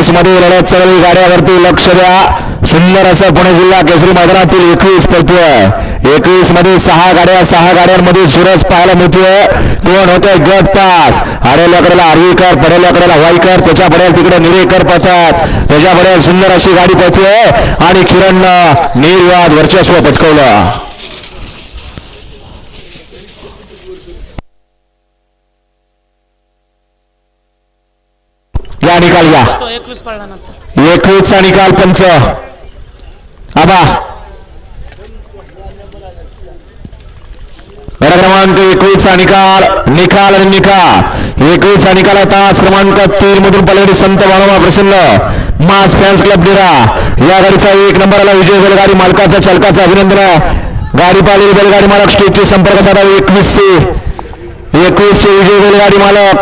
एकवीसमध्ये लढत चालली गाड्यावरती लक्ष द्या. सुंदर असं पुणे जिल्हा केसरी मैदानातील एकवीस पळतोय. एकवीसमध्ये सहा गाड्या सहा गाड्यांमध्ये सुरज पाहायला मिळतोय. कोण होते गट पास आडेल्याकडेला आर्वीकर पडेल्याकडेला वाईकर त्याच्या पडेल तिकडे निरेकर पळतात. त्याच्या पडेल सुंदर अशी गाडी पळतोय. आणि किरण निर्वाद वर्चस्व पटकवलं. निकाल घ्या. तो एकवीस एकवीसचा निकाल पंच. आबा. गड क्रमांक एकवीसचा निकाल निकाल आणि निकाल एकवीसचा निकाल आहे तास क्रमांक तीन मधून पलवडी संत वाणोबा प्रसन्न. मास फॅन्स क्लब निरा. या गाडीचा एक नंबरला विजय बैलगाडी मालकाचा चालकाचा अभिनंदन. गाडी पाहिलेली बैलगाडी मालक स्टेजचे संपर्क साधा एकवीस चे एकवीस चे विजय बैलगाडी मालक.